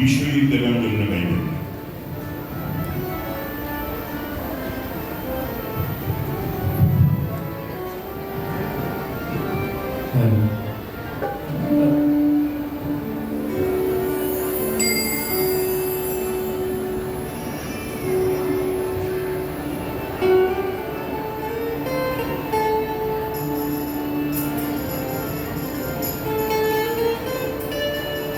ഈശോയിൽ തരാൻ വരുന്ന ബൈബിൾ Amen.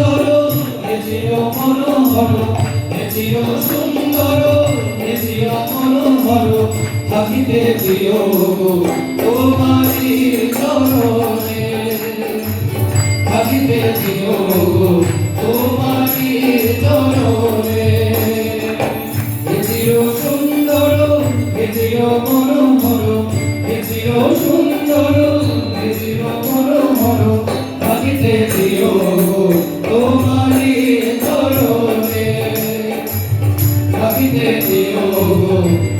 সুন্দর হে চির মনোহর হে চির সুন্দর হে চির মনোহর থাকিতে দিও তোমারি চরণে থাকিতে দিও তোমারি চরণে হে চির সুন্দর হে চির মনোহর Thank you.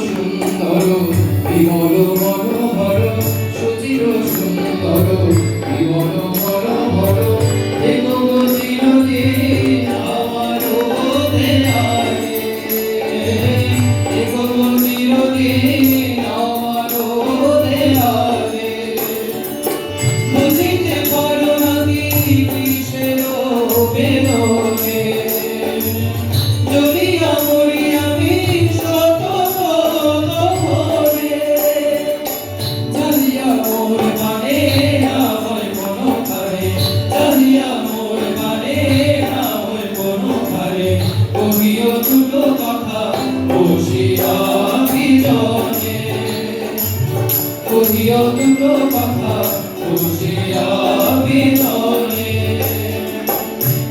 সুন্দর বিমল মনোহর সুচির সুন্দর বিমল বলিও দুটো কথা খুশিয়া বিনয়ে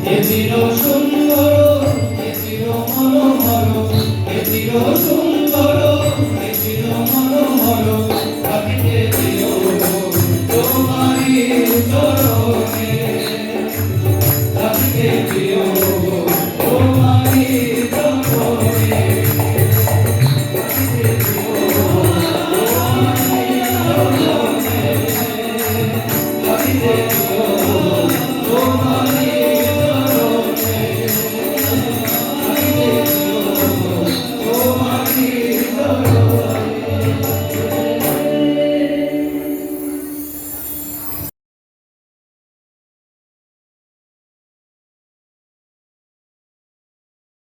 এ চির সুন্দর এ চির মনোহর এ চির সুন্দর এ চির মনোহর থাকিতে দিও তোমারি চরণে থাকিতে দিও